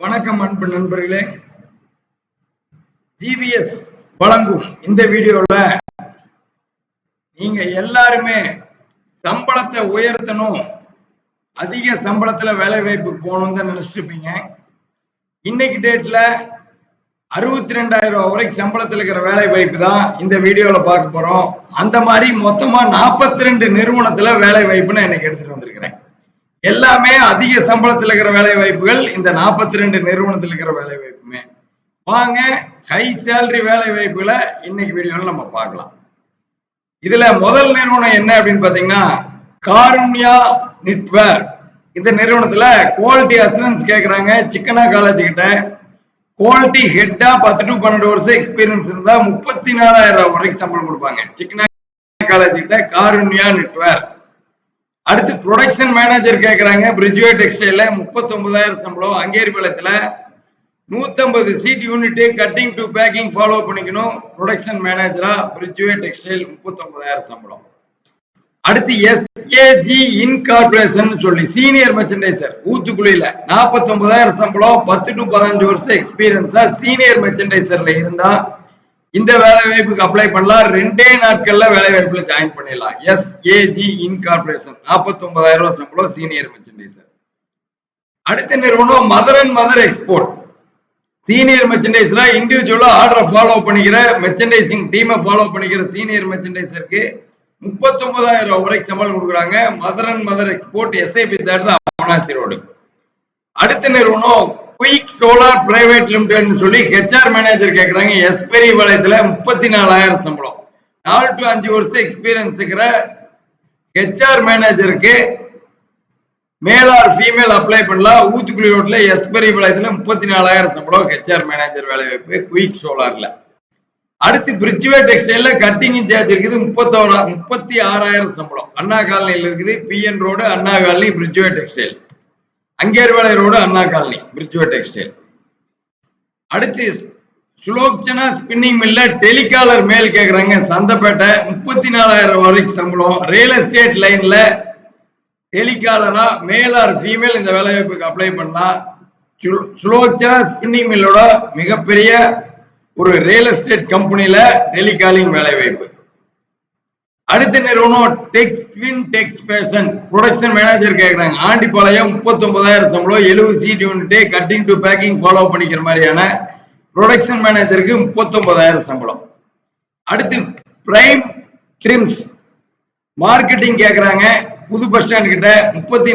வணக்கம் அன்பு நண்பர்களே. ஜிவிஎஸ் வழங்கும் இந்த வீடியோல நீங்க எல்லாருமே சம்பளத்தை உயர்த்தணும் அதிக சம்பளத்துல வேலை வாய்ப்பு போகணும் தான் நினைச்சிருப்பீங்க. இன்னைக்கு டேட்ல அறுபத்தி ரெண்டாயிரம் ரூபாய் வரைக்கும் சம்பளத்தில் இருக்கிற வேலை வாய்ப்பு தான் இந்த வீடியோவில் பார்க்க போறோம். அந்த மாதிரி மொத்தமா நாற்பத்தி ரெண்டு நிறுவனத்துல வேலை வாய்ப்புன்னு எனக்கு இன்னைக்கு எடுத்துட்டு வந்திருக்கிறேன். எல்லாமே அதிக சம்பளத்தில் இருக்கிற வேலை வாய்ப்புகள் இந்த நாற்பத்தி ரெண்டு நிறுவனத்தில் இருக்கிற வேலை வாய்ப்புமே வாங்க ஹை சேலரி வேலை வாய்ப்புகளை இன்னைக்கு வீடியோவில் நம்ம பார்க்கலாம். இதுல முதல் நிறுவனம் என்ன அப்படின்னு பாத்தீங்கன்னா காருண்யா நெட்வொர்க் இந்த நிறுவனத்துல குவாலிட்டி அசூரன்ஸ் கேட்கறாங்க சிக்கனா காலேஜ் கிட்ட. குவாலிட்டி ஹெட்டா பத்து டு பன்னெண்டு வருஷம் எக்ஸ்பீரியன்ஸ் இருந்தா முப்பத்தி நாலாயிரம் ரூபாய் வரைக்கும் சம்பளம் கொடுப்பாங்க. சிக்கனா காலேஜ் கிட்ட காருண்யா நெட்வொர்க் அடுத்து ப்ரொடக்ஷன் மேனேஜர் கேட்குறாங்க பிரிட்ஜ்வே டெக்ஸ்டைல முப்பத்தொன்பதாயிரம் சம்பளம். அங்கேரி பாளையத்துல நூத்தம்பது seat unit cutting to packing follow பண்ணிக்கணும். ப்ரொடக்ஷன் மேனேஜரா பிரிட்ஜ்வே டெக்ஸ்டைல் முப்பத்தொன்பதாயிரம் சம்பளம். அடுத்து எஸ்ஏஜி இன்கார்பரேஷன் சொல்லி சீனியர் மெர்ச்சன்டைசர் ஊத்துக்குழியில நாற்பத்தி ஒன்பதாயிரம் சம்பளம். பத்து டு பதினஞ்சு வருஷம் எக்ஸ்பீரியன்ஸா சீனியர் மெர்ச்சன்டைசர்ல இருந்தா இந்த வேலை வாய்ப்புக்கு அப்ளை பண்ணலாம். ரெண்டே நாட்கள்ல வேலை வாய்ப்புல ஜாயின் பண்ணிடலாம் எஸ்ஏஜி இன்கார்பரேஷன் நாற்பத்தி ஒன்பதாயிரம் ரூபாய் சம்பளம் சீனியர் மெர்ச்சன்டைசர் அடுத்த நிறுவனம் mother and mother export senior மெர்ச்சன்டைசரா இண்டிவிஜுவலா ஆர்டரை ஃபாலோ பண்ணிக்கிற மெர்ச்சன்டைசிங் டீமை ஃபாலோ பண்ணிக்கிற சீனியர் மெர்ச்சன்டைசருக்கு முப்பத்தி ஒன்பதாயிரம் ரூபாய் வரைக்கும் சம்பளம் கொடுக்குறாங்க. Mother and mother export SIP theatre Avinashi road அடுத்த நிறுவனம் குயிக் சோலார் பிரைவேட் லிமிடெட்னு சொல்லி ஹெச்ஆர் மேனேஜர் கேட்குறாங்க எஸ்பெரி வலயத்துல முப்பத்தி நாலாயிரம் சம்பளம். நாலு டு அஞ்சு வருஷம் எக்ஸ்பீரியன்ஸ் இருக்கிற ஹெச்ஆர் மேனேஜருக்கு மேலார் ஃபீமேல் அப்ளை பண்ணலாம். ஊத்துக்குழி ரோட்ல எஸ்பெரி வலயத்துல முப்பத்தி நாலாயிரம் சம்பளம் ஹெச்ஆர் மேனேஜர் வேலை வாய்ப்பு குயிக் சோலார்ல அடுத்து பிரிச்சுவே டெக்ஸ்டைல்ல கட்டிங் இன்சார்ஜ் இருக்குது. முப்பத்தோரா முப்பத்தி ஆறாயிரம் சம்பளம். அண்ணா காலனியில் இருக்குது. PN road Anna colony Bridgeway textile அங்கேர்வேலை road Anna colony Bridgeway textile அடுத்து சுலோச்சனா ஸ்பின்னிங் மில்ல டெலிகாலர் மேல் கேக்குறாங்க சந்தப்பேட்டை. முப்பத்தி நாலாயிரம் வரைக்கும் சம்பளம். ரியல் எஸ்டேட் லைன்ல டெலிகாலரா மேல் ஆர் ஃபீமேல் இந்த வேலைவாய்ப்புக்கு அப்ளை பண்ணலாம். சுலோக்சனா ஸ்பின்னிங் மில்லோட மிகப்பெரிய ஒரு ரியல் எஸ்டேட் கம்பெனியில டெலிகாலிங் வேலைவாய்ப்பு. அடுத்த நிறுவனம் Texwin Tex fashion production manager கேட்குறாங்க ஆண்டிப்பாளையம் முப்பத்தொன்பதாயிரம் சம்பளம் எழுபது seat unit cutting to packing follow பண்ணிக்கிற மாதிரியான ப்ரொடக்ஷன் மேனேஜருக்கு முப்பத்தொன்பதாயிரம் சம்பளம். அடுத்து பிரைம் ட்ரிம்ஸ் மார்க்கெட்டிங் கேட்குறாங்க புது பஸ் ஸ்டாண்ட் கிட்ட முப்பத்தி